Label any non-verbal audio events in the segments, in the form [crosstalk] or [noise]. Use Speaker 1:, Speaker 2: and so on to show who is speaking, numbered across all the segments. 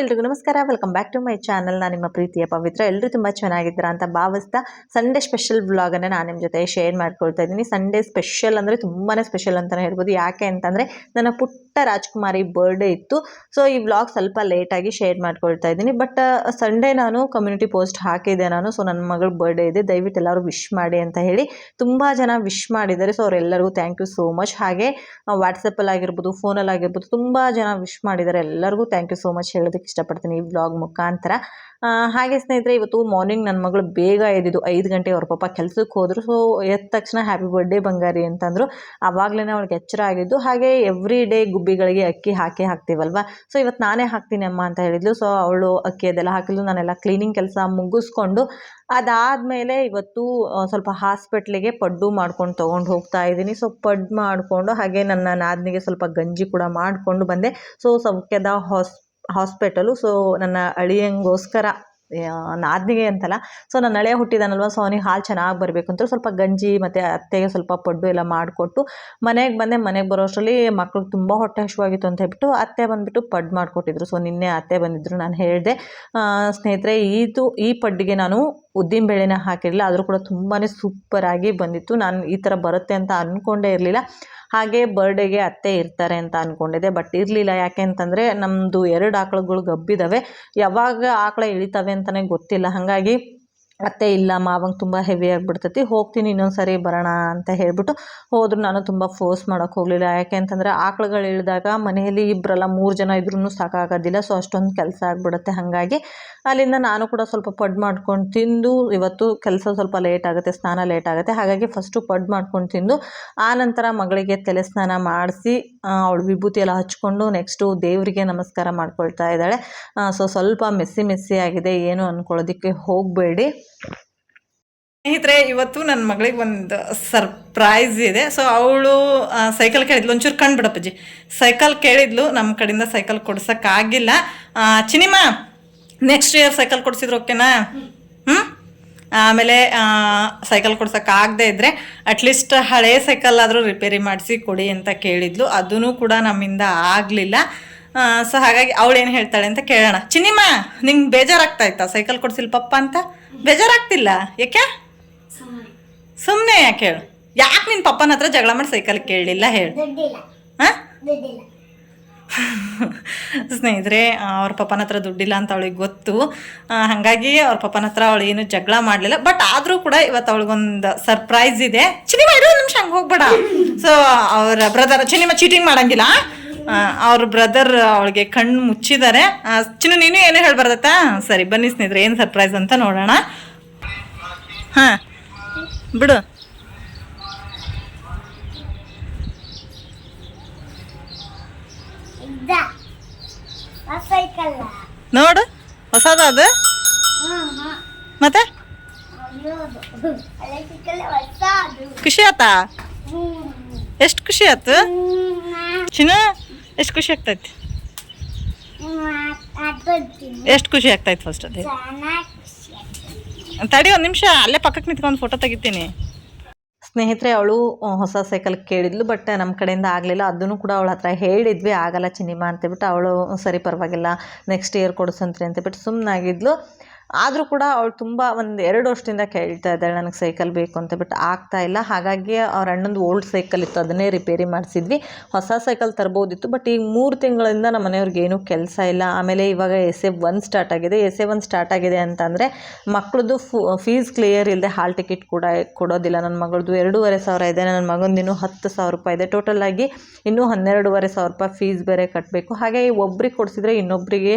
Speaker 1: ಎಲ್ರಿಗೂ ನಮಸ್ಕಾರ. Welcome back to my channel ನಾನು ನಿಮ್ಮ ಪ್ರೀತಿಯ ಪವಿತ್ರ. ಎಲ್ಲರೂ ತುಂಬ ಚೆನ್ನಾಗಿದ್ದೀರಾ ಅಂತ ಭಾವಿಸ್ತಾ ಸಂಡೇ ಸ್ಪೆಷಲ್ ವ್ಲಾಗನ್ನು ನಾನು ನಿಮ್ಮ ಜೊತೆ ಶೇರ್ ಮಾಡ್ಕೊಳ್ತಾ ಇದ್ದೀನಿ. ಸಂಡೇ ಸ್ಪೆಷಲ್ ಅಂದರೆ ತುಂಬಾ ಸ್ಪೆಷಲ್ ಅಂತಲೇ ಹೇಳ್ಬೋದು. ಯಾಕೆ ಅಂತಂದರೆ ನನ್ನ ಪುಟ್ಟ ರಾಜ್ಕುಮಾರಿ ಬರ್ಡೇ ಇತ್ತು. ಸೊ ಈ ವ್ಲಾಗ್ ಸ್ವಲ್ಪ ಲೇಟಾಗಿ ಶೇರ್ ಮಾಡ್ಕೊಳ್ತಾ ಇದ್ದೀನಿ. ಬಟ್ ಸಂಡೇ ನಾನು ಕಮ್ಯುನಿಟಿ ಪೋಸ್ಟ್ ಹಾಕಿದ್ದೆ ನಾನು. ಸೊ ನನ್ನ ಮಗಳ ಬರ್ಡೇ ಇದೆ. ದಯವಿಟ್ಟು ಎಲ್ಲರೂ ವಿಶ್ ಮಾಡಿ ಅಂತ ಹೇಳಿ ತುಂಬ ಜನ ವಿಶ್ ಮಾಡಿದ್ದಾರೆ. ಸೊ ಅವರೆಲ್ಲರಿಗೂ ಥ್ಯಾಂಕ್ ಯು ಸೋ ಮಚ್ ಹಾಗೆ ವಾಟ್ಸಪ್ಪಲ್ಲಿ ಆಗಿರ್ಬೋದು ಫೋನಲ್ಲಿ ಆಗಿರ್ಬೋದು ತುಂಬ ಜನ ವಿಶ್ ಮಾಡಿದ್ದಾರೆ. ಎಲ್ಲರಿಗೂ ಥ್ಯಾಂಕ್ ಯು ಸೋ ಮಚ್ ಹೇಳೋದಕ್ಕೆ ಇಷ್ಟಪಡ್ತೀನಿ ಈ ವ್ಲಾಗ್ ಮುಖಾಂತರ. ಹಾಗೆ ಸ್ನೇಹಿತರೆ, ಇವತ್ತು ಮಾರ್ನಿಂಗ್ ನನ್ನ ಮಗಳು ಬೇಗ ಎದ್ದಿದ್ದು ಐದು ಗಂಟೆ ಅವ್ರ ಪಾಪ ಕೆಲಸಕ್ಕೆ ಹೋದರು ಸೊ ಎದ್ದ ತಕ್ಷಣ ಹ್ಯಾಪಿ ಬರ್ಡೇ ಬಂಗಾರಿ ಅಂತಂದರು. ಆವಾಗಲೇ ಅವಳಿಗೆ ಎಚ್ಚರ ಆಗಿದ್ದು, ಹಾಗೆ ಎವ್ರಿ ಡೇ ಗುಬ್ಬಿಗಳಿಗೆ ಅಕ್ಕಿ ಹಾಕಿ ಹಾಕ್ತೀವಲ್ವ? ಸೊ ಇವತ್ತು ನಾನೇ ಹಾಕ್ತೀನಿ ಅಮ್ಮ ಅಂತ ಹೇಳಿದ್ಲು. ಸೊ ಅವಳು ಅಕ್ಕಿ ಅದೆಲ್ಲ ಹಾಕಿದ್ಲು, ನಾನೆಲ್ಲ ಕ್ಲೀನಿಂಗ್ ಕೆಲಸ ಮುಗಿಸ್ಕೊಂಡು, ಅದಾದಮೇಲೆ ಇವತ್ತು ಸ್ವಲ್ಪ ಹಾಸ್ಪಿಟ್ಲಿಗೆ ಪಡ್ಡು ಮಾಡ್ಕೊಂಡು ತೊಗೊಂಡು ಹೋಗ್ತಾ ಇದ್ದೀನಿ. ಸೊ ಪಡ್ ಮಾಡಿಕೊಂಡು, ಹಾಗೆ ನನ್ನ ನಾದನಿಗೆ ಸ್ವಲ್ಪ ಗಂಜಿ ಕೂಡ ಮಾಡಿಕೊಂಡು ಬಂದೆ. ಸೊ ಸೌಖ್ಯದ ಹಾಸ್ ಹಾಸ್ಪಿಟಲು. ಸೊ, ನನ್ನ ಅಳಿಯಂಗೋಸ್ಕರ ನಾದ್ನಿಗೆ ಅಂತಲ್ಲ, ಸೊ, ನನ್ನ ಹಳೆಯ ಹುಟ್ಟಿದಾನಲ್ವ, ಸೊ, ಅವನಿಗೆ ಹಾಲು ಚೆನ್ನಾಗಿ ಬರಬೇಕು ಅಂತ ಸ್ವಲ್ಪ ಗಂಜಿ ಮತ್ತು ಅತ್ತೆಗೆ ಸ್ವಲ್ಪ ಪಡ್ಡು ಎಲ್ಲ ಮಾಡಿಕೊಟ್ಟು, ಮನೆಗೆ ಬಂದೆ. ಮನೆಗೆ ಬರೋ ಅಷ್ಟರಲ್ಲಿ ಮಕ್ಳಿಗೆ ತುಂಬ ಹೊಟ್ಟೆ ಹಸಿವಾಗಿತ್ತು ಅಂತ ಹೇಳ್ಬಿಟ್ಟು, ಅತ್ತೆ ಬಂದುಬಿಟ್ಟು ಪಡ್ ಮಾಡಿಕೊಟ್ಟಿದ್ರು. ಸೊ, ನಿನ್ನೆ ಅತ್ತೆ ಬಂದಿದ್ದರು ನಾನು ಹೇಳಿದೆ. ಸ್ನೇಹಿತರೆ, ಇದು, ಈ ಪಡ್ಡಿಗೆ ನಾನು ಉದ್ದಿನ ಬೇಳೆನ ಹಾಕಿರಲಿಲ್ಲ. ಆದರೂ ಕೂಡ ತುಂಬಾ ಸೂಪರಾಗಿ ಬಂದಿತ್ತು. ನಾನು ಈ ಥರ ಬರುತ್ತೆ ಅಂತ ಅಂದ್ಕೊಂಡೇ ಇರಲಿಲ್ಲ. ಹಾಗೆ ಬರ್ಡೇಗೆ ಅತ್ತೆ ಇರ್ತಾರೆ ಅಂತ ಅಂದ್ಕೊಂಡಿದ್ದೆ ಬಟ್ ಇರಲಿಲ್ಲ. ಯಾಕೆ ಅಂತಂದರೆ ನಮ್ಮದು ಎರಡು ಆಕಳುಗಳು ಗಬ್ಬಿದ್ದಾವೆ ಯಾವಾಗ ಆಕಳು ಇಳಿತವೆ ಅಂತಲೇ ಗೊತ್ತಿಲ್ಲ. ಹಾಗಾಗಿ ಅತ್ತೆ ಇಲ್ಲ, ಮಾವಂಗೆ ತುಂಬ ಹೆವಿ ಆಗಿಬಿಡ್ತೈತಿ, ಹೋಗ್ತೀನಿ ಇನ್ನೊಂದು ಸರಿ ಬರೋಣ ಅಂತ ಹೇಳ್ಬಿಟ್ಟು ಹೋದ್ರು. ನಾನು ತುಂಬ ಫೋರ್ಸ್ ಮಾಡೋಕ್ಕೆ ಹೋಗಲಿಲ್ಲ. ಯಾಕೆ ಅಂತಂದರೆ ಆಕಳುಗಳು ಇಳಿದಾಗ ಮನೆಯಲ್ಲಿ ಇಬ್ಬರಲ್ಲ ಮೂರು ಜನ ಇದ್ರೂ ಸಾಕಾಗೋದಿಲ್ಲ. ಸೊ ಅಷ್ಟೊಂದು ಕೆಲಸ ಆಗಿಬಿಡುತ್ತೆ. ಹಾಗಾಗಿ ಅಲ್ಲಿಂದ ನಾನು ಕೂಡ ಸ್ವಲ್ಪ ಪಡ್ ಮಾಡ್ಕೊಂಡು ತಿಂದು, ಇವತ್ತು ಕೆಲಸ ಸ್ವಲ್ಪ ಲೇಟ್ ಆಗುತ್ತೆ, ಸ್ನಾನ ಲೇಟ್ ಆಗುತ್ತೆ. ಹಾಗಾಗಿ ಫಸ್ಟು ಪಡ್ ಮಾಡ್ಕೊಂಡು ತಿಂದು ಆನಂತರ ಮಗಳಿಗೆ ತಲೆ ಸ್ನಾನ ಮಾಡಿಸಿ ಅವಳು ವಿಭೂತಿ ಎಲ್ಲ ಹಚ್ಕೊಂಡು ನೆಕ್ಸ್ಟು ದೇವರಿಗೆ ನಮಸ್ಕಾರ ಮಾಡ್ಕೊಳ್ತಾ ಇದ್ದಾಳೆ. ಸೊ ಸ್ವಲ್ಪ ಮೆಸ್ಸಿ ಮೆಸ್ಸಿ ಆಗಿದೆ. ಏನು ಅಂದ್ಕೊಳ್ಳೋದಕ್ಕೆ ಹೋಗಬೇಡಿ.
Speaker 2: ಸ್ನೇಹಿತರೆ, ಇವತ್ತು ನನ್ನ ಮಗಳಿಗೆ ಒಂದು ಸರ್ಪ್ರೈಸ್ ಇದೆ. ಸೊ ಅವಳು ಸೈಕಲ್ ಕೇಳಿದ್ಲು. ಒಂಚೂರು ಕಣ್ಬಿಡಪ್ಪಜ್ಜಿ ಸೈಕಲ್ ಕೇಳಿದ್ಲು. ನಮ್ಮ ಕಡೆಯಿಂದ ಸೈಕಲ್ ಕೊಡ್ಸೋಕ್ಕಾಗಿಲ್ಲ ಚಿನಿಮಾ ನೆಕ್ಸ್ಟ್ ಇಯರ್ ಸೈಕಲ್ ಕೊಡಿಸಿದ್ರು ಓಕೆನಾ ಹ್ಞೂ ಆಮೇಲೆ ಸೈಕಲ್ ಕೊಡ್ಸೋಕ್ಕಾಗದೇ ಇದ್ದರೆ ಅಟ್ಲೀಸ್ಟ್ ಹಳೆ ಸೈಕಲ್ ಆದರೂ ರಿಪೇರಿ ಮಾಡಿಸಿ ಕೊಡಿ ಅಂತ ಕೇಳಿದ್ಲು. ಅದೂ ಕೂಡ ನಮ್ಮಿಂದ ಆಗಲಿಲ್ಲ. ಸೊ ಹಾಗಾಗಿ ಅವಳು ಏನು ಹೇಳ್ತಾಳೆ ಅಂತ ಕೇಳೋಣ. ಚಿನ್ನಿಮ್ಮ ನಿಂಗೆ ಬೇಜಾರಾಗ್ತಾ ಇತ್ತಾ ಸೈಕಲ್ ಕೊಡ್ಸಿಲ್ಲ ಪಪ್ಪ ಅಂತ? ಬೇಜಾರಾಗ್ತಿಲ್ಲ? ಯಾಕೆ? ಸುಮ್ಮನೆ ಯಾಕೆ ಹೇಳು? ಯಾಕೆ ನಿನ್ನ ಪಪ್ಪನ ಹತ್ರ ಜಗಳ ಮಾಡಿ ಸೈಕಲ್ ಕೇಳಲಿಲ್ಲ ಹೇಳು. ಹಾಂ [laughs] ಸ್ನೇಹಿತರೆ ಅವ್ರ ಪಪ್ಪನ ಹತ್ರ ದುಡ್ಡಿಲ್ಲ ಅಂತ ಅವಳಿಗೆ ಗೊತ್ತು. ಹಾಗಾಗಿ ಅವ್ರ ಪಪ್ಪನ ಹತ್ರ ಅವಳು ಏನು ಜಗಳ ಮಾಡಲಿಲ್ಲ. ಬಟ್ ಆದರೂ ಕೂಡ ಇವತ್ತು ಅವಳಿಗೊಂದು ಸರ್ಪ್ರೈಸ್ ಇದೆ. ಚಿನಿಮಾ ಇರೋ ನಿಮಿಷ ಹಂಗೆ ಹೋಗ್ಬೇಡ. ಸೊ ಅವರ ಬ್ರದರ್ ಚಿನಿಮಾ ಚೀಟಿಂಗ್ ಮಾಡಂಗಿಲ್ಲ ಅವ್ರ ಬ್ರದರ್ ಅವಳಿಗೆ ಕಣ್ಣು ಮುಚ್ಚಿದ್ದಾರೆ ಆ, ಚಿನ್ನು ನೀನು ಏನೇ ಹೇಳ್ಬಾರ್ದತ್ತಾ? ಸರಿ ಬನ್ನಿ ಸ್ನೇಹಿತರೆ ಏನು ಸರ್ಪ್ರೈಸ್ ಅಂತ ನೋಡೋಣ. ಹಾಂ ಬಿಡು. ನೋಡು ಹೊಸದ ಅದು. ಮತ್ತೆ? ಖುಷಿ ಆತಾ? ಎಷ್ಟು ಖುಷಿ ಆಯ್ತು ಚಿನ್ನ? ಎಷ್ಟು ಖುಷಿ ಆಗ್ತೈತಿ? ಎಷ್ಟು ಖುಷಿ ಆಗ್ತೈತೆ ಫಸ್ಟ್ ಅದೇ. ತಡಿ ಒಂದು ನಿಮಿಷ ಅಲ್ಲೇ ಪಕ್ಕಕ್ಕೆ ನಿಂತ್ಕೊಂಡು ಫೋಟೋ ತೆಗಿತೀನಿ.
Speaker 1: ಸ್ನೇಹಿತರೆ ಅವಳು ಹೊಸ ಸೈಕಲ್ ಕೇಳಿದ್ಲು ಬಟ್ ನಮ್ಮ ಕಡೆಯಿಂದ ಆಗಲಿಲ್ಲ. ಅದನ್ನು ಕೂಡ ಅವಳ ಹತ್ರ ಹೇಳಿದ್ವಿ ಆಗಲ್ಲ ಚಿನಿಮಾ ಅಂತೇಳ್ಬಿಟ್ಟು ಅವಳು ಸರಿ ಪರವಾಗಿಲ್ಲ ನೆಕ್ಸ್ಟ್ ಇಯರ್ ಕೊಡಿಸಂತ್ರಿ ಅಂತೇಳ್ಬಿಟ್ಟು ಸುಮ್ಮನಾಗಿದ್ಲು ಆದರೂ ಕೂಡ ಅವಳು ತುಂಬ ಒಂದು ಎರಡು ವರ್ಷದಿಂದ ಕೇಳ್ತಾ ಇದ್ದಾಳೆ, ನನಗೆ ಸೈಕಲ್ ಬೇಕು ಅಂತ ಬಿಟ್ಟು ಆಗ್ತಾ ಇಲ್ಲ. ಹಾಗಾಗಿ ಅವ್ರ ಅಣ್ಣಂದು ಓಲ್ಡ್ ಸೈಕಲ್ ಇತ್ತು, ಅದನ್ನೇ ರಿಪೇರಿ ಮಾಡಿಸಿದ್ವಿ. ಹೊಸ ಸೈಕಲ್ ತರ್ಬೋದಿತ್ತು, ಬಟ್ ಈಗ ಮೂರು ತಿಂಗಳಿಂದ ನಮ್ಮ ಮನೆಯವ್ರಿಗೆ ಕೆಲಸ ಇಲ್ಲ. ಆಮೇಲೆ ಇವಾಗ ಎಸ್ ಎ ಒನ್ ಸ್ಟಾರ್ಟ್ ಆಗಿದೆ. ಎಸ್ ಎ ಒನ್ ಸ್ಟಾರ್ಟ್ ಆಗಿದೆ ಅಂತಂದರೆ ಮಕ್ಕಳದು ಫೀಸ್ ಕ್ಲಿಯರ್ ಇಲ್ಲದೆ ಹಾಲ್ ಟಿಕೆಟ್ ಕೂಡ ಕೊಡೋದಿಲ್ಲ. ನನ್ನ ಮಗಳದ್ದು ಎರಡೂವರೆ ಸಾವಿರ ಇದೆ ನನ್ನ ಮಗಂದು ಇನ್ನೂ ಹತ್ತು ಸಾವಿರ ರೂಪಾಯಿ ಇದೆ. ಟೋಟಲ್ ಆಗಿ ಇನ್ನೂ ಹನ್ನೆರಡೂವರೆ ಸಾವಿರ ರೂಪಾಯಿ ಫೀಸ್ ಬೇರೆ ಕಟ್ಟಬೇಕು ಹಾಗೆ ಒಬ್ರಿಗೆ ಕೊಡಿಸಿದ್ರೆ ಇನ್ನೊಬ್ಬರಿಗೆ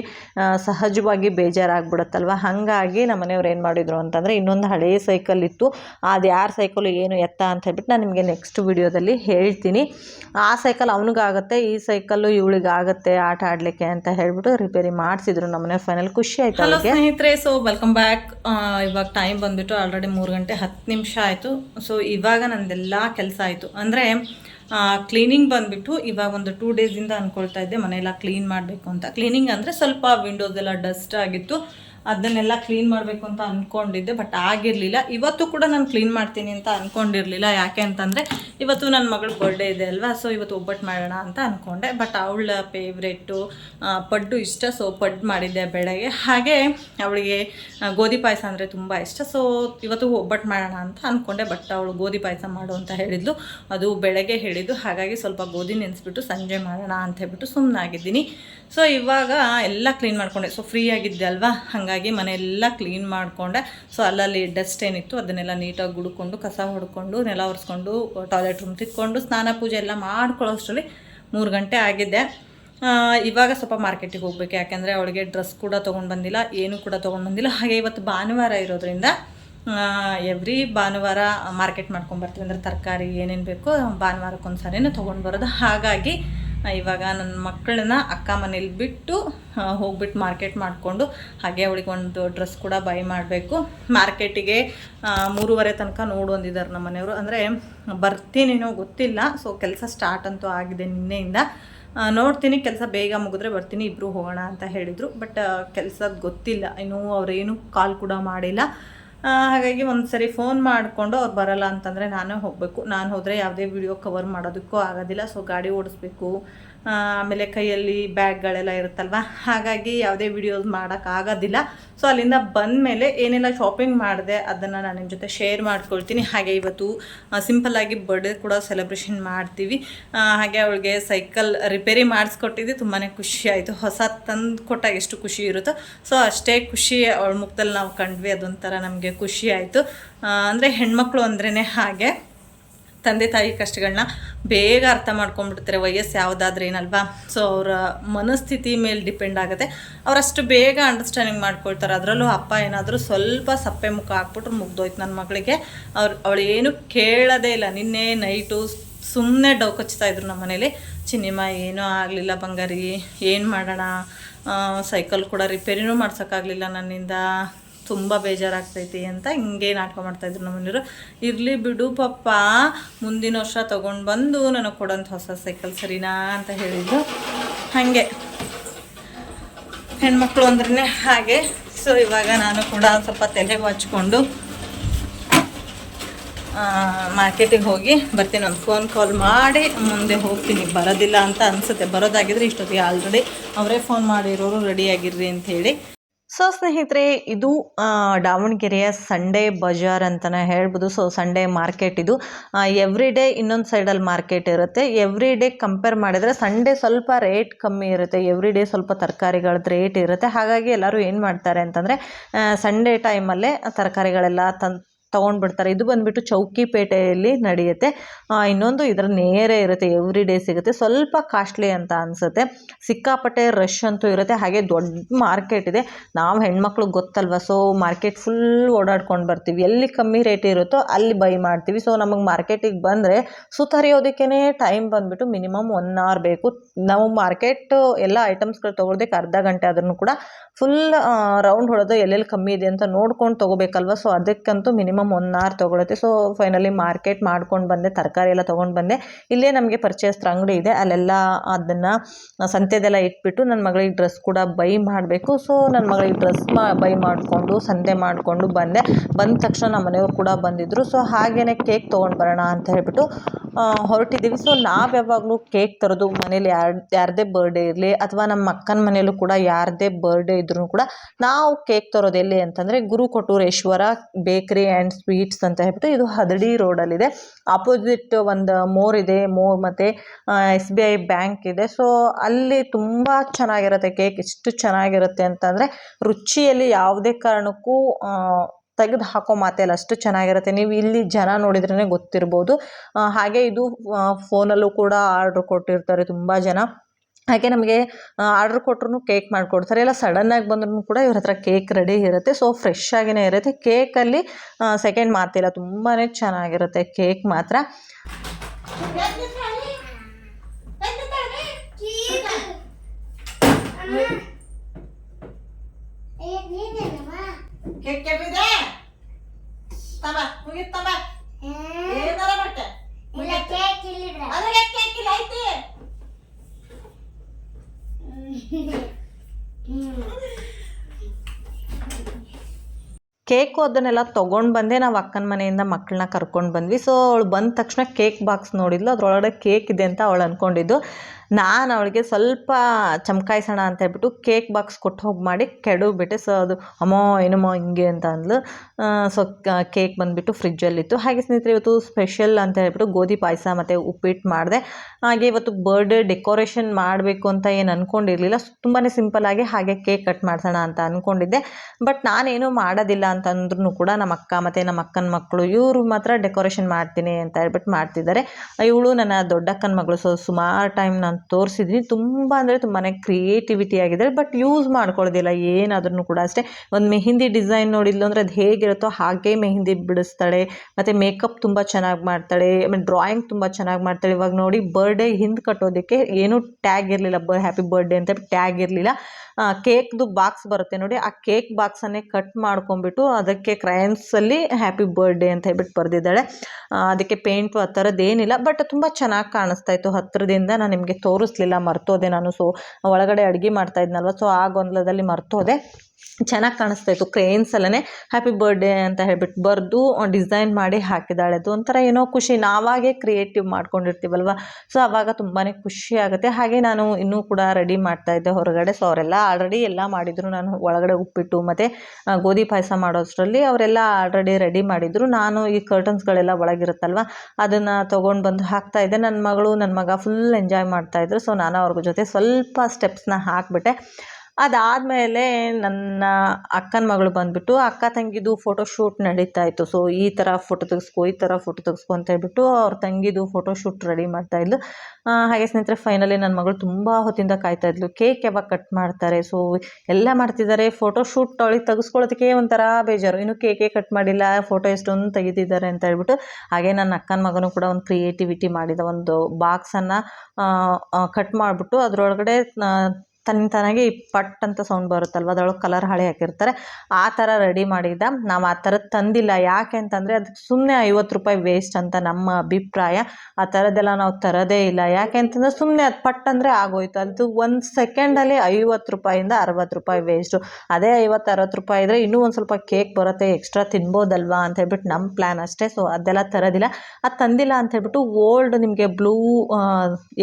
Speaker 1: ಸಹಜವಾಗಿ ಬೇಜಾರಾಗ್ಬಿಡುತ್ತಲ್ವ? ಹಾಗಾಗಿ ನಮ್ಮ ಮನೆಯವ್ರು ಏನು ಮಾಡಿದ್ರು ಅಂತಂದರೆ ಇನ್ನೊಂದು ಹಳೆಯ ಸೈಕಲ್ ಇತ್ತು. ಅದು ಯಾರ ಸೈಕಲ್ ಏನು ಎತ್ತ ಅಂತ ಹೇಳ್ಬಿಟ್ಟು ನಾನು ನಿಮಗೆ ನೆಕ್ಸ್ಟ್ ವಿಡಿಯೋದಲ್ಲಿ ಹೇಳ್ತೀನಿ. ಆ ಸೈಕಲ್ ಅವನಿಗಾಗತ್ತೆ ಈ ಸೈಕಲ್ಲು ಇವಳಿಗಾಗತ್ತೆ ಆಟ ಆಡಲಿಕ್ಕೆ ಅಂತ ಹೇಳ್ಬಿಟ್ಟು ರಿಪೇರಿ ಮಾಡಿಸಿದ್ರು ನಮ್ಮ ಮನೆಯವ್ರು ಫೈನಲ್ ಖುಷಿ ಆಯಿತು
Speaker 2: ಹಲೋ ಸ್ನೇಹಿತರೆ ಸೊ ವೆಲ್ಕಮ್ ಬ್ಯಾಕ್ ಇವಾಗ ಟೈಮ್ ಬಂದ್ಬಿಟ್ಟು ಆಲ್ರೆಡಿ ಮೂರು ಗಂಟೆ ಹತ್ತು ನಿಮಿಷ ಆಯಿತು. ಸೊ ಇವಾಗ ನಂದೆಲ್ಲ ಕೆಲಸ ಆಯಿತು. ಅಂದರೆ ಕ್ಲೀನಿಂಗ್ ಬಂದ್ಬಿಟ್ಟು ಇವಾಗ ಒಂದು ಟೂ ಡೇಸಿಂದ ಅಂದ್ಕೊಳ್ತಾ ಇದ್ದೆ ಮನೆಯೆಲ್ಲ ಕ್ಲೀನ್ ಮಾಡಬೇಕು ಅಂತ. ಕ್ಲೀನಿಂಗ್ ಅಂದರೆ ಸ್ವಲ್ಪ ವಿಂಡೋಸ್ ಎಲ್ಲ ಡಸ್ಟ್ ಆಗಿತ್ತು. ಅದನ್ನೆಲ್ಲ ಕ್ಲೀನ್ ಮಾಡಬೇಕು ಅಂತ ಅಂದ್ಕೊಂಡಿದ್ದೆ ಬಟ್ ಆಗಿರಲಿಲ್ಲ. ಇವತ್ತು ಕೂಡ ನಾನು ಕ್ಲೀನ್ ಮಾಡ್ತೀನಿ ಅಂತ ಅಂದ್ಕೊಂಡಿರಲಿಲ್ಲ ಯಾಕೆ ಅಂತಂದರೆ, ಇವತ್ತು ನನ್ನ ಮಗಳ ಬರ್ಡೇ ಇದೆ ಅಲ್ವಾ? ಸೊ ಇವತ್ತು ಒಬ್ಬಟ್ಟು ಮಾಡೋಣ ಅಂತ ಅಂದ್ಕೊಂಡೆ ಬಟ್ ಅವಳ ಫೇವ್ರೇಟು ಪಡ್ಡು ಇಷ್ಟ. ಸೊ ಪಡ್ಡು ಮಾಡಿದ್ದೆ ಬೆಳಗ್ಗೆ. ಹಾಗೆ ಅವಳಿಗೆ ಗೋಧಿ ಪಾಯಸ ಅಂದರೆ ತುಂಬ ಇಷ್ಟ. ಸೊ ಇವತ್ತು ಒಬ್ಬಟ್ಟು ಮಾಡೋಣ ಅಂತ ಅಂದ್ಕೊಂಡೆ ಬಟ್ ಅವಳು ಗೋಧಿ ಪಾಯಸ ಮಾಡು ಅಂತ ಹೇಳಿದ್ಲು. ಅದು ಬೆಳಗ್ಗೆ ಹೇಳಿದ್ದು. ಹಾಗಾಗಿ ಸ್ವಲ್ಪ ಗೋಧಿ ನೆನೆಸ್ಬಿಟ್ಟು ಸಂಜೆ ಮಾಡೋಣ ಅಂತ ಹೇಳ್ಬಿಟ್ಟು ಸುಮ್ಮನಾಗಿದ್ದೀನಿ ಸೊ ಇವಾಗ ಎಲ್ಲ ಕ್ಲೀನ್ ಮಾಡ್ಕೊಂಡೆ. ಸೊ ಫ್ರೀ ಆಗಿದ್ದೆ ಅಲ್ವಾ? ಹಾಗಾಗಿ ಮನೆಯೆಲ್ಲ ಕ್ಲೀನ್ ಮಾಡಿಕೊಂಡೆ. ಸೊ ಅಲ್ಲಲ್ಲಿ ಡಸ್ಟ್ ಏನಿತ್ತು, ಅದನ್ನೆಲ್ಲ ನೀಟಾಗಿ ಗುಡ್ಕೊಂಡು, ಕಸ ಹೊಡ್ಕೊಂಡು, ನೆಲ ಒರೆಸ್ಕೊಂಡು ಟಾಯ್ಲೆಟ್ ರೂಮ್ ತಿಕ್ಕೊಂಡು, ಸ್ನಾನ ಪೂಜೆ ಎಲ್ಲ ಮಾಡ್ಕೊಳ್ಳೋಷ್ಟರಲ್ಲಿ ಮೂರು ಗಂಟೆ ಆಗಿದ್ದೆ. ಇವಾಗ ಸ್ವಲ್ಪ ಮಾರ್ಕೆಟಿಗೆ ಹೋಗ್ಬೇಕು. ಯಾಕೆಂದರೆ ಅವಳಿಗೆ ಡ್ರೆಸ್ ಕೂಡ ತೊಗೊಂಡು ಬಂದಿಲ್ಲ, ಏನೂ ಕೂಡ ತೊಗೊಂಡು ಬಂದಿಲ್ಲ. ಹಾಗೆ ಇವತ್ತು ಭಾನುವಾರ ಇರೋದ್ರಿಂದ ಎವ್ರಿ ಭಾನುವಾರ ಮಾರ್ಕೆಟ್ ಮಾಡ್ಕೊಂಬರ್ತೀವಿ ಅಂದರೆ ತರಕಾರಿ ಏನೇನು ಬೇಕೋ ಭಾನುವಾರಕ್ಕೊಂದು ಸಾರಿನೂ ತೊಗೊಂಡು ಬರೋದು. ಹಾಗಾಗಿ ಇವಾಗ ನನ್ನ ಮಕ್ಕಳನ್ನ ಅಕ್ಕ ಮನೇಲಿ ಬಿಟ್ಟು ಹೋಗ್ಬಿಟ್ಟು ಮಾರ್ಕೆಟ್ ಮಾಡಿಕೊಂಡು, ಹಾಗೆ ಅವಳಿಗೆ ಒಂದು ಡ್ರೆಸ್ ಕೂಡ ಬೈ ಮಾಡಬೇಕು. ಮಾರ್ಕೆಟಿಗೆ ಮೂರುವರೆ ತನಕ ನೋಡು ಅಂದಿದ್ದಾರೆ ನಮ್ಮ ಮನೆಯವರು. ಅಂದರೆ ಬರ್ತೀನೇನೋ ಗೊತ್ತಿಲ್ಲ. ಸೊ ಕೆಲಸ ಸ್ಟಾರ್ಟ್ ಅಂತೂ ಆಗಿದೆ ನಿನ್ನೆಯಿಂದ. ನೋಡ್ತೀನಿ, ಕೆಲಸ ಬೇಗ ಮುಗಿದ್ರೆ ಬರ್ತೀನಿ ಇಬ್ಬರು ಹೋಗೋಣ ಅಂತ ಹೇಳಿದರು. ಬಟ್ ಕೆಲಸದ ಗೊತ್ತಿಲ್ಲ. ಇನ್ನೂ ಅವರೇನು ಕಾಲ್ ಕೂಡ ಮಾಡಿಲ್ಲ. ಹಾಗಾಗಿ ಒಂದು ಸರಿ ಫೋನ್ ಮಾಡಿಕೊಂಡು ಅವ್ರು ಬರಲ್ಲ ಅಂತಂದರೆ ನಾನೇ ಹೋಗಬೇಕು. ನಾನು ಹೋದರೆ ಯಾವುದೇ ವಿಡಿಯೋ ಕವರ್ ಮಾಡೋದಕ್ಕೂ ಆಗೋದಿಲ್ಲ ಸೊ ಗಾಡಿ ಓಡಿಸ್ಬೇಕು. ಆಮೇಲೆ ಕೈಯಲ್ಲಿ ಬ್ಯಾಗ್ಗಳೆಲ್ಲ ಇರುತ್ತಲ್ವ? ಹಾಗಾಗಿ ಯಾವುದೇ ವಿಡಿಯೋಸ್ ಮಾಡೋಕ್ಕಾಗೋದಿಲ್ಲ ಸೊ ಅಲ್ಲಿಂದ ಬಂದ ಮೇಲೆ ಏನೆಲ್ಲ ಶಾಪಿಂಗ್ ಮಾಡಿದೆ, ಅದನ್ನು ನಾನು ನಿಮ್ಮ ಜೊತೆ ಶೇರ್ ಮಾಡ್ಕೊಳ್ತೀನಿ. ಹಾಗೆ ಇವತ್ತು ಸಿಂಪಲ್ಲಾಗಿ ಬರ್ಡೇ ಕೂಡ ಸೆಲೆಬ್ರೇಷನ್ ಮಾಡ್ತೀವಿ. ಹಾಗೆ ಅವಳಿಗೆ ಸೈಕಲ್ ರಿಪೇರಿ ಮಾಡಿಸ್ಕೊಟ್ಟಿದ್ದು. ತುಂಬಾ ಖುಷಿ ಆಯಿತು. ಹೊಸ ತಂದು ಕೊಟ್ಟಾಗ ಎಷ್ಟು ಖುಷಿ ಇರುತ್ತೋ. ಸೊ ಅಷ್ಟೇ ಖುಷಿ ಅವಳ ಮುಖದಲ್ಲಿ ನಾವು ಕಂಡ್ವಿ. ಅದೊಂಥರ ನಮಗೆ ಖುಷಿ ಆಯಿತು. ಅಂದರೆ ಹೆಣ್ಮಕ್ಳು ಅಂದ್ರೇ ಹಾಗೆ. ತಂದೆ ತಾಯಿ ಕಷ್ಟಗಳನ್ನ ಬೇಗ ಅರ್ಥ ಮಾಡ್ಕೊಂಡ್ಬಿಡ್ತಾರೆ. ವಯಸ್ಸು ಯಾವುದಾದ್ರೆ ಏನಲ್ವಾ? ಸೊ ಅವರ ಮನಸ್ಥಿತಿ ಮೇಲೆ ಡಿಪೆಂಡ್ ಆಗುತ್ತೆ. ಅವರಷ್ಟು ಬೇಗ ಅಂಡರ್ಸ್ಟ್ಯಾಂಡಿಂಗ್ ಮಾಡ್ಕೊಳ್ತಾರೆ. ಅದರಲ್ಲೂ ಅಪ್ಪ ಏನಾದರೂ ಸ್ವಲ್ಪ ಸಪ್ಪೆ ಮುಖ ಹಾಕ್ಬಿಟ್ರೆ ಮುಗ್ದೋಯ್ತು ನನ್ನ ಮಗಳಿಗೆ. ಅವ್ರು, ಅವಳು ಏನು ಕೇಳೋದೇ ಇಲ್ಲ. ನಿನ್ನೆ ನೈಟು ಸುಮ್ಮನೆ ಡೌಕಚ್ತಾ ಇದ್ರು ನಮ್ಮ ಮನೇಲಿ. ಚಿನ್ನಿಮ್ಮ ಏನೂ ಆಗಲಿಲ್ಲ ಬಂಗಾರಿ. ಏನು ಮಾಡೋಣ? ಸೈಕಲ್ ಕೂಡ ರಿಪೇರಿನೂ ಮಾಡ್ಸೋಕ್ಕಾಗಲಿಲ್ಲ ನನ್ನಿಂದ. ತುಂಬ ಬೇಜಾರಾಗ್ತೈತಿ ಅಂತ ಹಿಂಗೆ ನಾಟಕ ಮಾಡ್ತಾಯಿದ್ರು ನಮ್ಮ ಮನೆಯವರು ಇರಲಿ ಬಿಡು ಪಪ್ಪ, ಮುಂದಿನ ವರ್ಷ ತೊಗೊಂಡು ಬಂದು ನನಗೆ ಕೊಡೋಂಥ ಹೊಸ ಸೈಕಲ್ ಸರಿನಾ ಅಂತ ಹೇಳಿದ್ರು. ಹಾಗೆ. ಹೆಣ್ಮಕ್ಳು ಅಂದ್ರೆ ಹಾಗೆ. ಸೊ ಇವಾಗ ನಾನು ಕೂಡ ಸ್ವಲ್ಪ ತಲೆಗೆ ಹಚ್ಕೊಂಡು ಮಾರ್ಕೆಟಿಗೆ ಹೋಗಿ ಬರ್ತೀನಿ. ಒಂದು ಫೋನ್ ಕಾಲ್ ಮಾಡಿ, ಮುಂದೆ ಹೋಗ್ತೀನಿ. ಬರೋದಿಲ್ಲ ಅಂತ ಅನಿಸುತ್ತೆ. ಬರೋದಾಗಿದ್ರೆ ಇಷ್ಟೊತ್ತಿಗೆ ಆಲ್ರೆಡಿ ಅವರೇ ಫೋನ್ ಮಾಡಿರೋರು ರೆಡಿಯಾಗಿರ್ರಿ ಅಂಥೇಳಿ
Speaker 1: ಸೊ ಸ್ನೇಹಿತರೆ, ಇದು ದಾವಣಗೆರೆಯ ಸಂಡೇ ಬಜಾರ್ ಅಂತಲೇ ಹೇಳ್ಬೋದು. ಸೊ ಸಂಡೇ ಮಾರ್ಕೆಟ್ ಇದು. ಎವ್ರಿ ಡೇ ಇನ್ನೊಂದು ಸೈಡಲ್ಲಿ ಮಾರ್ಕೆಟ್ ಇರುತ್ತೆ. ಎವ್ರಿ ಡೇ ಕಂಪೇರ್ ಮಾಡಿದರೆ ಸಂಡೇ ಸ್ವಲ್ಪ ರೇಟ್ ಕಮ್ಮಿ ಇರುತ್ತೆ. ಎವ್ರಿ ಡೇ ಸ್ವಲ್ಪ ತರಕಾರಿಗಳದ್ದು ರೇಟ್ ಇರುತ್ತೆ. ಹಾಗಾಗಿ ಎಲ್ಲರೂ ಏನು ಮಾಡ್ತಾರೆ ಅಂತಂದರೆ ಸಂಡೇ ಟೈಮಲ್ಲೇ ತರಕಾರಿಗಳೆಲ್ಲ ತನ್ ತೊಗೊಂಡ್ಬಿಡ್ತಾರೆ. ಇದು ಬಂದುಬಿಟ್ಟು ಚೌಕಿಪೇಟೆಯಲ್ಲಿ ನಡೆಯುತ್ತೆ. ಇನ್ನೊಂದು ಇದರ ನೇರ ಇರುತ್ತೆ, ಎವ್ರಿ ಡೇ ಸಿಗುತ್ತೆ. ಸ್ವಲ್ಪ ಕಾಸ್ಟ್ಲಿ ಅಂತ ಅನಿಸುತ್ತೆ. ಸಿಕ್ಕಾಪಟ್ಟೆ ರಶ್ ಅಂತೂ ಇರುತ್ತೆ. ಹಾಗೆ ದೊಡ್ಡ ಮಾರ್ಕೆಟ್ ಇದೆ. ನಾವು ಹೆಣ್ಮಕ್ಳಿಗೆ ಗೊತ್ತಲ್ವ? ಸೊ ಮಾರ್ಕೆಟ್ ಫುಲ್ ಓಡಾಡ್ಕೊಂಡು ಬರ್ತೀವಿ. ಎಲ್ಲಿ ಕಮ್ಮಿ ರೇಟ್ ಇರುತ್ತೋ ಅಲ್ಲಿ ಬೈ ಮಾಡ್ತೀವಿ. ಸೊ ನಮಗೆ ಮಾರ್ಕೆಟಿಗೆ ಬಂದರೆ ಸುತ್ತರಿಯೋದಕ್ಕೇ ಟೈಮ್ ಬಂದುಬಿಟ್ಟು ಮಿನಿಮಮ್ ಒನ್ ಅವರ್ ಬೇಕು. ನಾವು ಮಾರ್ಕೆಟ್ ಎಲ್ಲ ಐಟಮ್ಸ್ಗಳು ತೊಗೊಳೋದಕ್ಕೆ ಅರ್ಧ ಗಂಟೆ ಆದ್ರೂ ಕೂಡ ಫುಲ್ ರೌಂಡ್ ಹೊಡೆದು ಎಲ್ಲೆಲ್ಲಿ ಕಮ್ಮಿ ಇದೆ ಅಂತ ನೋಡ್ಕೊಂಡು ತೊಗೋಬೇಕಲ್ವ? ಸೊ ಅದಕ್ಕಂತೂ ಮಿನಿಮಮ್ ಒನ್ ಅವರ್ ತೊಗೊಳುತ್ತೆ. ಸೊ ಫೈನಲಿ ಮಾರ್ಕೆಟ್ ಮಾಡ್ಕೊಂಡು ಬಂದೆ, ತರಕಾರಿ ಎಲ್ಲ ತೊಗೊಂಡು ಬಂದೆ. ಇಲ್ಲೇ ನಮಗೆ ಪರಿಚಯಸ್ತ್ರ ಅಂಗಡಿ ಇದೆ. ಅಲ್ಲೆಲ್ಲ ಅದನ್ನು ಸಂತೆದೆಲ್ಲ ಇಟ್ಬಿಟ್ಟು ನನ್ನ ಮಗಳಿಗೆ ಡ್ರೆಸ್ ಕೂಡ ಬೈ ಮಾಡಬೇಕು. ಸೊ ನನ್ನ ಮಗಳಿಗೆ ಡ್ರೆಸ್ ಮಾ ಬೈ ಮಾಡಿಕೊಂಡು, ಸಂತೆ ಮಾಡಿಕೊಂಡು ಬಂದೆ. ಬಂದ ತಕ್ಷಣ ನಮ್ಮ ಮನೆಯವ್ರು ಕೂಡ ಬಂದಿದ್ದರು ಸೊ ಹಾಗೇ ಕೇಕ್ ತೊಗೊಂಡು ಬರೋಣ ಅಂತ ಹೇಳ್ಬಿಟ್ಟು ಹೊರಟಿದ್ದೀವಿ. ಸೊ ನಾವು ಯಾವಾಗಲೂ ಕೇಕ್ ತರೋದು ಮನೇಲಿ ಯಾರು, ಯಾರದೇ ಬರ್ಡೇ ಇರಲಿ ಅಥವಾ ನಮ್ಮ ಅಕ್ಕನ ಮನೆಯಲ್ಲೂ ಕೂಡ ಯಾರದೇ ಬರ್ಡೇ ಇದ್ರೂ ಕೂಡ ನಾವು ಕೇಕ್ ತರೋದು ಎಲ್ಲಿ ಅಂತಂದರೆ ಗುರು ಕೊಟ್ಟೂರೇಶ್ವರ ಬೇಕ್ರಿ ಆ್ಯಂಡ್ ಸ್ವೀಟ್ಸ್ ಅಂತ ಹೇಳ್ಬಿಟ್ಟು ಇದು ಹದಡಿ ರೋಡಲ್ಲಿದೆ ಆಪೋಸಿಟ್ ಒಂದು ಮೋರ್ ಇದೆ ಮೋರ್ ಮತ್ತು ಎಸ್ ಬಿ ಐ ಬ್ಯಾಂಕ್ ಇದೆ. ಸೊ ಅಲ್ಲಿ ತುಂಬ ಚೆನ್ನಾಗಿರುತ್ತೆ ಕೇಕ್ ಎಷ್ಟು ಚೆನ್ನಾಗಿರುತ್ತೆ ಅಂತಂದರೆ ರುಚಿಯಲ್ಲಿ ಯಾವುದೇ ಕಾರಣಕ್ಕೂ ತೆಗೆದು ಹಾಕೋ ಮಾತೆಲ್ಲ ಅಷ್ಟು ಚೆನ್ನಾಗಿರುತ್ತೆ. ನೀವು ಇಲ್ಲಿ ಜನ ನೋಡಿದ್ರೇ ಗೊತ್ತಿರ್ಬೋದು. ಹಾಗೆ ಇದು ಫೋನಲ್ಲೂ ಕೂಡ ಆರ್ಡ್ರ್ ಕೊಟ್ಟಿರ್ತಾರೆ ತುಂಬ ಜನ. ಹಾಗೆ ನಮಗೆ ಆರ್ಡ್ರ್ ಕೊಟ್ರು ಕೇಕ್ ಮಾಡಿಕೊಡ್ತಾರೆ. ಇಲ್ಲ ಸಡನ್ನಾಗಿ ಬಂದ್ರೂ ಕೂಡ ಇವ್ರ ಹತ್ರ ಕೇಕ್ ರೆಡಿ ಇರುತ್ತೆ. ಸೊ ಫ್ರೆಶ್ ಆಗಿನೇ ಇರುತ್ತೆ. ಕೇಕಲ್ಲಿ ಸೆಕೆಂಡ್ ಮಾತಿಲ್ಲ ತುಂಬಾ ಚೆನ್ನಾಗಿರುತ್ತೆ ಕೇಕ್ ಮಾತ್ರ.
Speaker 2: ಕೇಕ್ ಕೆಮ್ಮಿದೆ ತಮ್ಮ ಮುಗೀತು ತಮ್ಮ ಏನಾರ ಬಟ್ಟೆ? ಅದ್ರಾಗೆ ಕೇಕ್ ಇಲ್ಲ ಐತಿ
Speaker 1: ಕೇಕು ಅದನ್ನೆಲ್ಲ ತೊಗೊಂಡು ಬಂದೆ. ನಾವು ಅಕ್ಕನ ಮನೆಯಿಂದ ಮಕ್ಕಳನ್ನ ಕರ್ಕೊಂಡು ಬಂದ್ವಿ. ಸೊ ಅವಳು ಬಂದ ತಕ್ಷಣ ಕೇಕ್ ಬಾಕ್ಸ್ ನೋಡಿದ್ಲು. ಅದರೊಳಗಡೆ ಕೇಕ್ ಇದೆ ಅಂತ ಅವಳು ಅಂದ್ಕೊಂಡಿದ್ದು ನಾನು ಅವಳಿಗೆ ಸ್ವಲ್ಪ ಚಮಕಾಯಿಸೋಣ ಅಂತ ಹೇಳ್ಬಿಟ್ಟು ಕೇಕ್ ಬಾಕ್ಸ್ ಕೊಟ್ಟು ಹೋಗಿ ಮಾಡಿ ಕೆಡವಿಬಿಟ್ಟೆ ಸೊ ಅದು ಅಮ್ಮೋ, ಏನಮ್ಮೋ ಹಿಂಗೆ ಅಂತ ಅಂದ್ಲು. ಸೊ ಕೇಕ್ ಬಂದುಬಿಟ್ಟು ಫ್ರಿಜ್ಜಲ್ಲಿತ್ತು. ಹಾಗೆ ಸ್ನೇಹಿತರೆ, ಇವತ್ತು ಸ್ಪೆಷಲ್ ಅಂತ ಹೇಳ್ಬಿಟ್ಟು ಗೋಧಿ ಪಾಯಸ ಮತ್ತು ಉಪ್ಪಿಟ್ಟು ಮಾಡಿದೆ. ಹಾಗೆ ಇವತ್ತು ಬರ್ಡೇ ಡೆಕೋರೇಷನ್ ಮಾಡಬೇಕು ಅಂತ ಏನು ಅಂದ್ಕೊಂಡಿರಲಿಲ್ಲ ತುಂಬಾ ಸಿಂಪಲ್ಲಾಗಿ ಹಾಗೆ ಕೇಕ್ ಕಟ್ ಮಾಡ್ಸೋಣ ಅಂತ ಅಂದ್ಕೊಂಡಿದ್ದೆ ಬಟ್ ನಾನೇನು ಮಾಡೋದಿಲ್ಲ ಅಂತಂದ್ರೂ ಕೂಡ ನಮ್ಮ ಅಕ್ಕ ಮತ್ತು ನಮ್ಮ ಅಕ್ಕನ ಮಕ್ಕಳು, ಇವರು ಮಾತ್ರ ಡೆಕೋರೇಷನ್ ಮಾಡ್ತೀನಿ ಅಂತ ಹೇಳ್ಬಿಟ್ಟು ಮಾಡ್ತಿದ್ದಾರೆ. ಇವಳು ನನ್ನ ದೊಡ್ಡಕ್ಕನ ಮಗಳು. ಸೊ ಸುಮಾರು ಟೈಮ್ ನಾನು ತೋರಿಸಿದ್ದೀನಿ ತುಂಬ ಅಂದರೆ ತುಂಬಾ ಕ್ರಿಯೇಟಿವಿಟಿ ಆಗಿದ್ದಾರೆ ಬಟ್ ಯೂಸ್ ಮಾಡ್ಕೊಳ್ಳೋದಿಲ್ಲ ಏನಾದ್ರೂ ಕೂಡ ಅಷ್ಟೇ. ಒಂದು ಮೆಹಿಂದಿ ಡಿಸೈನ್ ನೋಡಿದ್ಲು ಅಂದರೆ ಅದು ಹೇಗಿರುತ್ತೋ ಹಾಗೇ ಮೆಹಿಂದಿ ಬಿಡಿಸ್ತಾಳೆ, ಮತ್ತು ಮೇಕಪ್ ತುಂಬ ಚೆನ್ನಾಗಿ ಮಾಡ್ತಾಳೆ ಆಮೇಲೆ ಡ್ರಾಯಿಂಗ್ ತುಂಬ ಚೆನ್ನಾಗಿ ಮಾಡ್ತಾಳೆ. ಇವಾಗ ನೋಡಿ ಬರ್ಡೇ ಹಿಂದೆ ಕಟ್ಟೋದಕ್ಕೆ ಏನೂ ಟ್ಯಾಗ್ ಇರಲಿಲ್ಲ. ಬ ಹ್ಯಾಪಿ ಬರ್ಡೇ ಅಂತ ಟ್ಯಾಗ್ ಇರಲಿಲ್ಲ. ಕೇಕ್ದು ಬಾಕ್ಸ್ ಬರುತ್ತೆ ನೋಡಿ. ಆ ಕೇಕ್ ಬಾಕ್ಸನ್ನೇ ಕಟ್ ಮಾಡ್ಕೊಂಡ್ಬಿಟ್ಟು ಅದಕ್ಕೆ ಕ್ರಯನ್ಸಲ್ಲಿ ಹ್ಯಾಪಿ ಬರ್ಡೇ ಅಂತ ಹೇಳ್ಬಿಟ್ಟು ಬರೆದಿದ್ದಾಳೆ. ಅದಕ್ಕೆ ಪೇಂಟು ಆ ಥರದ್ದು ಏನಿಲ್ಲ ಬಟ್ ತುಂಬ ಚೆನ್ನಾಗಿ ಕಾಣಿಸ್ತಾ ಇತ್ತು. ಹತ್ತಿರದಿಂದ ನಾನು ನಿಮಗೆ ತೋರಿಸ್ಲಿಲ್ಲ, ಮರ್ತೋದೆ ನಾನು. ಸೊ ಒಳಗಡೆ ಅಡುಗೆ ಮಾಡ್ತಾ ಇದ್ನಲ್ವ? ಸೊ ಆ ಗೊಂದಲದಲ್ಲಿ ಮರ್ತೋದೆ. ಚೆನ್ನಾಗಿ ಕಾಣಿಸ್ತಾ ಇತ್ತು. ಕ್ರೇನ್ಸಲ್ಲೇ ಹ್ಯಾಪಿ ಬರ್ಡೇ ಅಂತ ಹೇಳ್ಬಿಟ್ಟು ಬರೆದು ಡಿಸೈನ್ ಮಾಡಿ ಹಾಕಿದ್ದಾಳೆ. ಅದು ಒಂಥರ ಏನೋ ಖುಷಿ. ನಾವಾಗೇ ಕ್ರಿಯೇಟಿವ್ ಮಾಡ್ಕೊಂಡಿರ್ತೀವಲ್ವ? ಸೊ ಆವಾಗ ತುಂಬಾ ಖುಷಿ ಆಗುತ್ತೆ. ಹಾಗೆ ನಾನು ಇನ್ನೂ ಕೂಡ ರೆಡಿ ಮಾಡ್ತಾ ಇದ್ದೆ ಹೊರಗಡೆ. ಸೊ ಅವರೆಲ್ಲ ಆಲ್ರೆಡಿ ಎಲ್ಲ ಮಾಡಿದರು. ನಾನು ಒಳಗಡೆ ಉಪ್ಪಿಟ್ಟು ಮತ್ತು ಗೋಧಿ ಪಾಯಸ ಮಾಡೋಷ್ಟರಲ್ಲಿ ಅವರೆಲ್ಲ ಆಲ್ರೆಡಿ ರೆಡಿ ಮಾಡಿದರು. ನಾನು ಈ ಕರ್ಟನ್ಸ್ಗಳೆಲ್ಲ ಒಳಗಿರುತ್ತಲ್ವ? ಅದನ್ನು ತೊಗೊಂಡು ಬಂದು ಹಾಕ್ತಾ ಇದ್ದೆ. ನನ್ನ ಮಗಳು ನನ್ನ ಮಗ ಫುಲ್ ಎಂಜಾಯ್ ಮಾಡ್ತಾಯಿದ್ರು ಸೊ ನಾನು ಅವ್ರ ಜೊತೆ ಸ್ವಲ್ಪ ಸ್ಟೆಪ್ಸ್ನ ಹಾಕಿಬಿಟ್ಟೆ. ಅದಾದಮೇಲೆ ನನ್ನ ಅಕ್ಕನ ಮಗಳು ಬಂದುಬಿಟ್ಟು, ಅಕ್ಕ ತಂಗಿದು ಫೋಟೋ ಶೂಟ್ ನಡೀತಾ ಇತ್ತು. ಸೊ ಈ ಥರ ಫೋಟೋ ತೆಗೆಸ್ಕೊ, ಈ ಥರ ಫೋಟೋ ತೆಗೆಸ್ಕೊ ಅಂತ ಹೇಳ್ಬಿಟ್ಟು ಅವ್ರ ತಂಗಿದು ಫೋಟೋ ಶೂಟ್ ರೆಡಿ ಮಾಡ್ತಾ ಇದ್ಲು. ಹಾಗೆ ಸ್ನೇಹಿತರೆ ಫೈನಲಿ ನನ್ನ ಮಗಳು ತುಂಬ ಹೊತ್ತಿಂದ ಕಾಯ್ತಾ ಇದ್ಲು. ಕೇಕ್ ಯಾವಾಗ ಕಟ್ ಮಾಡ್ತಾರೆ? ಸೊ ಎಲ್ಲ ಮಾಡ್ತಿದ್ದಾರೆ. ಫೋಟೋ ಶೂಟ್ ಅವಳಿಗೆ ತೆಗೆಸ್ಕೊಳ್ಳೋದಕ್ಕೆ ಒಂಥರ ಬೇಜಾರು. ಇನ್ನು ಕೇಕೆ ಕಟ್ ಮಾಡಿಲ್ಲ. ಫೋಟೋ ಎಷ್ಟೊಂದು ತೆಗಿತಿದ್ದಾರೆ ಅಂತ ಹೇಳ್ಬಿಟ್ಟು, ಹಾಗೆ ನನ್ನ ಅಕ್ಕನ ಮಗನೂ ಕೂಡ ಒಂದು ಕ್ರಿಯೇಟಿವಿಟಿ ಮಾಡಿದ ಒಂದು ಬಾಕ್ಸನ್ನು ಕಟ್ ಮಾಡಿಬಿಟ್ಟು ಅದರೊಳಗಡೆ ತನ್ನ ತನಗೆ ಪಟ್ ಅಂತ ಸೌಂಡ್ ಬರುತ್ತಲ್ವ, ಅದರೊಳಗೆ ಕಲರ್ ಹಳೆ ಹಾಕಿರ್ತಾರೆ. ಆ ಥರ ರೆಡಿ ಮಾಡಿದ್ದ ನಾವು ಆ ಥರದ್ದು ತಂದಿಲ್ಲ. ಯಾಕೆ ಅಂತಂದರೆ ಅದು ಸುಮ್ಮನೆ ಐವತ್ತು ರೂಪಾಯಿ ವೇಸ್ಟ್ ಅಂತ ನಮ್ಮ ಅಭಿಪ್ರಾಯ. ಆ ಥರದ್ದೆಲ್ಲ ನಾವು ತರೋದೇ ಇಲ್ಲ. ಯಾಕೆ ಅಂತಂದರೆ ಸುಮ್ಮನೆ ಅದು ಪಟ್ ಅಂದರೆ ಆಗೋಯ್ತು. ಅದು ಒಂದು ಸೆಕೆಂಡಲ್ಲಿ ಐವತ್ತು ರೂಪಾಯಿಂದ ಅರವತ್ತು ರೂಪಾಯಿ ವೇಸ್ಟು ಅದೇ ಐವತ್ತು, ಅರವತ್ತು ರೂಪಾಯಿ ಇದ್ದರೆ ಇನ್ನೂ ಒಂದು ಸ್ವಲ್ಪ ಕೇಕ್ ಬರುತ್ತೆ ಎಕ್ಸ್ಟ್ರಾ ತಿನ್ಬೋದಲ್ವಾ ಅಂತ ಹೇಳ್ಬಿಟ್ಟು ನಮ್ಮ ಪ್ಲ್ಯಾನ್ ಅಷ್ಟೇ. ಸೊ ಅದೆಲ್ಲ ತರೋದಿಲ್ಲ. ಅದು ತಂದಿಲ್ಲ ಅಂತ ಹೇಳ್ಬಿಟ್ಟು ಓಲ್ಡ್ ನಿಮಗೆ ಬ್ಲೂ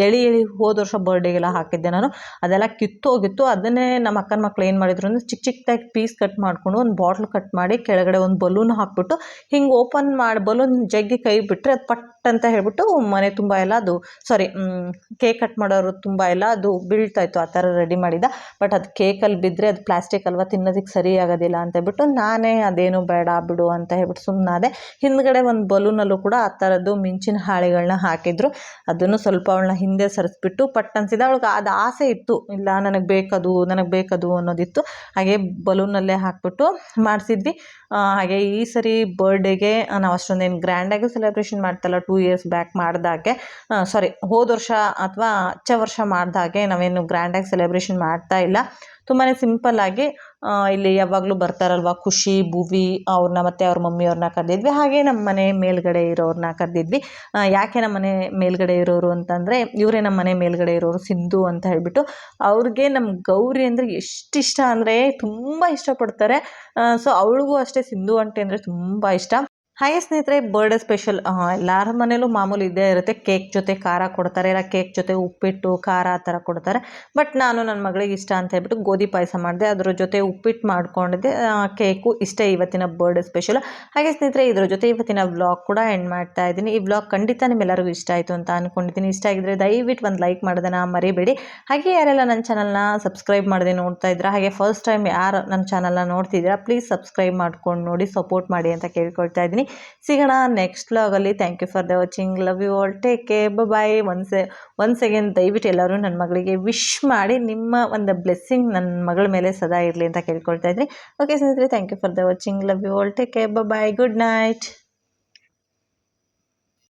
Speaker 1: ಎಳಿ ಎಳಿ ಹೋದ ವರ್ಷ ಬರ್ಡೇಗೆಲ್ಲ ಹಾಕಿದ್ದೆ ನಾನು. ಅದೆಲ್ಲ ಕಿತ್ತೋಗಿತ್ತು ಅದನ್ನೇ ನಮ್ಮ ಅಕ್ಕನ ಮಕ್ಳು ಏನು ಮಾಡಿದ್ರು ಅಂದರೆ ಚಿಕ್ಕ ಚಿಕ್ಕದಾಗಿ ಪೀಸ್ ಕಟ್ ಮಾಡಿಕೊಂಡು ಒಂದು ಬಾಟ್ಲ್ ಕಟ್ ಮಾಡಿ ಕೆಳಗಡೆ ಒಂದು ಬಲೂನ್ ಹಾಕ್ಬಿಟ್ಟು ಹಿಂಗೆ ಓಪನ್ ಮಾಡಿ ಬಲೂನ್ ಜಗ್ಗಿ ಕೈ ಬಿಟ್ಟರೆ ಅದು ಪಟ್ ಅಂತ ಹೇಳ್ಬಿಟ್ಟು ಮನೆ ತುಂಬ ಎಲ್ಲ ಅದು ಸಾರಿ ಕೇಕ್ ಕಟ್ ಮಾಡೋರು ತುಂಬ ಎಲ್ಲ ಅದು ಬೀಳ್ತಾಯಿತ್ತು, ಆ ಥರ ರೆಡಿ ಮಾಡಿದ. ಬಟ್ ಅದು ಕೇಕಲ್ಲಿ ಬಿದ್ದರೆ ಅದು ಪ್ಲಾಸ್ಟಿಕ್ ಅಲ್ವಾ ತಿನ್ನೋದಕ್ಕೆ ಸರಿ ಆಗೋದಿಲ್ಲ ಅಂತ ಹೇಳ್ಬಿಟ್ಟು ನಾನೇ ಅದೇನು ಬೇಡ ಬಿಡು ಅಂತ ಹೇಳ್ಬಿಟ್ಟು ಸುಮ್ಮನಾದೆ ಹಿಂದ್ಗಡೆ ಒಂದು ಬಲೂನಲ್ಲೂ ಕೂಡ ಆ ಥರದ್ದು ಮಿಂಚಿನ ಹಾಳೆಗಳನ್ನ ಹಾಕಿದ್ರು. ಅದನ್ನು ಸ್ವಲ್ಪ ಅವಳನ್ನ ಹಿಂದೆ ಸರಿಸ್ಬಿಟ್ಟು ಪಟ್ ಅನ್ಸಿದ. ಅವಳಿಗೆ ಅದು ಆಸೆ ಇತ್ತು, ಇಲ್ಲ ನನಗೆ ಬೇಕದು ನನಗೆ ಬೇಕದು ಅನ್ನೋದಿತ್ತು. ಹಾಗೆ ಬಲೂನಲ್ಲೇ ಹಾಕ್ಬಿಟ್ಟು ಮಾಡಿಸಿದ್ವಿ. ಹಾಗೆ ಈ ಸರಿ ಬರ್ಡೇಗೆ ನಾವು ಅಷ್ಟೊಂದೇನು ಗ್ರ್ಯಾಂಡಾಗಿ ಸೆಲೆಬ್ರೇಷನ್ ಮಾಡ್ತಲ್ಲ ಟೂ ಇಯರ್ಸ್ ಬ್ಯಾಕ್ ಮಾಡಿದಾಗೆ ಸಾರಿ ಹೋದ ವರ್ಷ ಅಥವಾ ಹಚ್ಚ ವರ್ಷ ಮಾಡಿದಾಗೆ ನಾವೇನು ಗ್ರ್ಯಾಂಡಾಗಿ ಸೆಲೆಬ್ರೇಷನ್ ಮಾಡ್ತಾ ಇಲ್ಲ. ತುಂಬಾ ಸಿಂಪಲ್ಲಾಗಿ ಇಲ್ಲಿ ಯಾವಾಗಲೂ ಬರ್ತಾರಲ್ವ, ಖುಷಿ, ಭುವಿ ಅವ್ರನ್ನ ಮತ್ತು ಅವ್ರ ಮಮ್ಮಿಯವ್ರನ್ನ ಕರೆದಿದ್ವಿ. ಹಾಗೆ ನಮ್ಮ ಮನೆ ಮೇಲ್ಗಡೆ ಇರೋರನ್ನ ಕರೆದಿದ್ವಿ. ಯಾಕೆ ನಮ್ಮ ಮನೆ ಮೇಲ್ಗಡೆ ಇರೋರು ಅಂತಂದರೆ, ಇವರೇ ನಮ್ಮ ಮನೆ ಮೇಲ್ಗಡೆ ಇರೋರು ಸಿಂಧು ಅಂತ ಹೇಳ್ಬಿಟ್ಟು, ಅವ್ರಿಗೆ ನಮ್ಮ ಗೌರಿ ಅಂದರೆ ಎಷ್ಟು ಇಷ್ಟ ಅಂದರೆ ತುಂಬ ಇಷ್ಟಪಡ್ತಾರೆ. ಸೊ ಅವಳಿಗೂ ಅಷ್ಟೇ ಸಿಂಧು ಆಂಟಿ ಅಂದರೆ ತುಂಬ ಇಷ್ಟ. ಹಾಗೆ ಸ್ನೇಹಿತರೆ ಬರ್ಡೇ ಸ್ಪೆಷಲ್ ಎಲ್ಲರ ಮನೇಲೂ ಮಾಮೂಲಿ ಇದ್ದೇ ಇರುತ್ತೆ. ಕೇಕ್ ಜೊತೆ ಖಾರ ಕೊಡ್ತಾರೆ, ಇಲ್ಲ ಕೇಕ್ ಜೊತೆ ಉಪ್ಪಿಟ್ಟು, ಖಾರ ಆ ಥರ ಕೊಡ್ತಾರೆ. ಬಟ್ ನಾನು ನನ್ನ ಮಗಳಿಗೆ ಇಷ್ಟ ಅಂತ ಹೇಳ್ಬಿಟ್ಟು ಗೋಧಿ ಪಾಯಸ ಮಾಡಿದೆ. ಅದ್ರ ಜೊತೆ ಉಪ್ಪಿಟ್ಟು ಮಾಡ್ಕೊಂಡಿದ್ದೆ. ಕೇಕು ಇಷ್ಟೇ ಇವತ್ತಿನ ಬರ್ಡೇ ಸ್ಪೆಷಲ್ ಹಾಗೆ ಸ್ನೇಹಿತರೆ, ಇದ್ರ ಜೊತೆ ಇವತ್ತಿನ ವ್ಲಾಗ್ ಕೂಡ ಎಂಡ್ ಮಾಡ್ತಾ ಇದ್ದೀನಿ. ಈ ವ್ಲಾಗ್ ಖಂಡಿತ ನಿಮ್ಮೆಲ್ಲರಿಗೂ ಇಷ್ಟ ಆಯಿತು ಅಂತ ಅಂದ್ಕೊಂಡಿದ್ದೀನಿ ಇಷ್ಟ ಆಗಿದ್ರೆ ದಯವಿಟ್ಟು ಒಂದು ಲೈಕ್ ಮಾಡೋದನ್ನ ಮರಿಬೇಡಿ. ಹಾಗೆ ಯಾರೆಲ್ಲ ನನ್ನ ಚಾನಲ್ನ ಸಬ್ಸ್ಕ್ರೈಬ್ ಮಾಡದೆ ನೋಡ್ತಾ ಇದ್ದೀರಾ, ಹಾಗೆ ಫಸ್ಟ್ ಟೈಮ್ ಯಾರು ನನ್ನ ಚಾನಲ್ನ ನೋಡ್ತಿದ್ದೀರಾ ಪ್ಲೀಸ್ ಸಬ್ಸ್ಕ್ರೈಬ್ ಮಾಡ್ಕೊಂಡು ನೋಡಿ ಸಪೋರ್ಟ್ ಮಾಡಿ ಅಂತ ಕೇಳ್ಕೊಳ್ತಾ ಇದ್ದೀನಿ. ಸಿಗೋಣ ನೆಕ್ಸ್ಟ್ ವ್ಲಾಗಲ್ಲಿ thank you for the watching love you all take care bye once once again ದಯವಿಟ್ಟು ಎಲ್ಲರೂ ನನ್ನ ಮಗಳಿಗೆ ವಿಶ್ ಮಾಡಿ ನಿಮ್ಮ ಒಂದು ಬ್ಲೆಸ್ಸಿಂಗ್ ನನ್ನ ಮಗಳ ಮೇಲೆ ಸದಾ ಇರಲಿ ಅಂತ ಕೇಳ್ಕೊಳ್ತಾ ಇದ್ರಿ. ಓಕೆ ಸ್ನೇಹಿತರೆ thank you for the watching love you all take care bye good night